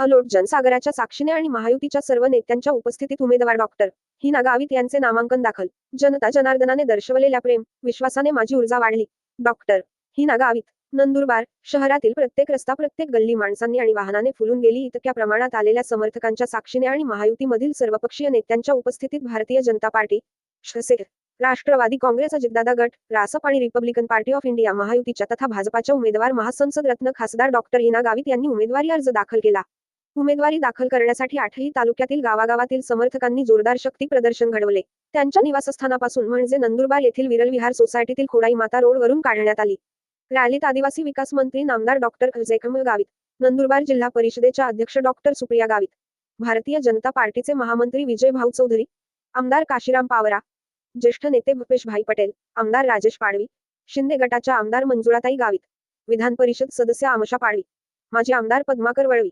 अलोट जनसागराच्या साक्षीने आणि महायुतीच्या सर्व नेत्यांच्या उपस्थितीत उमेदवार डॉक्टर ही नागावित यांचे नामांकन दाखल. जनता जनार्दनाने दर्शवलेल्या प्रेम विश्वासाने माझी ऊर्जा वाढली. डॉक्टर ही नागावित नंदुरबार शहरातील प्रत्येक रस्ता प्रत्येक गल्ली माणसांनी आणि वाहनाने फुलून गेली. इतक्या प्रमाणात आलेल्या समर्थकांच्या साक्षीने आणि महायुतीमधील सर्वपक्षीय नेत्यांच्या उपस्थितीत भारतीय जनता पार्टी राष्ट्रवादी काँग्रेस अजितदादा गट रासप आणि रिपब्लिकन पार्टी ऑफ इंडिया महायुतीच्या तथा भाजपाच्या उमेदवार महासंसद रत्न खासदार डॉक्टर हिना गावित यांनी उमेदवारी अर्ज दाखल केला. उमेदवारी दाखल करण्यासाठी आठही तालुक्यातील गावागावातील समर्थकांनी जोरदार शक्ती प्रदर्शन घडवले. त्यांच्या निवासस्थानापासून म्हणजे नंदुरबार येथील विरल विहार सोसायटीतील खोडाई माता रोडवरून काढण्यात आली. रॅलीत आदिवासी विकास मंत्री नामदार डॉक्टर जयकमल गावित नंदुरबार जिल्हा परिषदेच्या अध्यक्ष डॉक्टर सुप्रिया गावित भारतीय जनता पार्टीचे महामंत्री विजय भाऊ चौधरी आमदार काशीराम पावरा ज्येष्ठ नेते भूपेशभाई पटेल आमदार राजेश पाडवी शिंदे गटाच्या आमदार मंजुळाताई गावित विधान परिषद सदस्य आमशा पाडवी माजी आमदार पद्माकर वळवी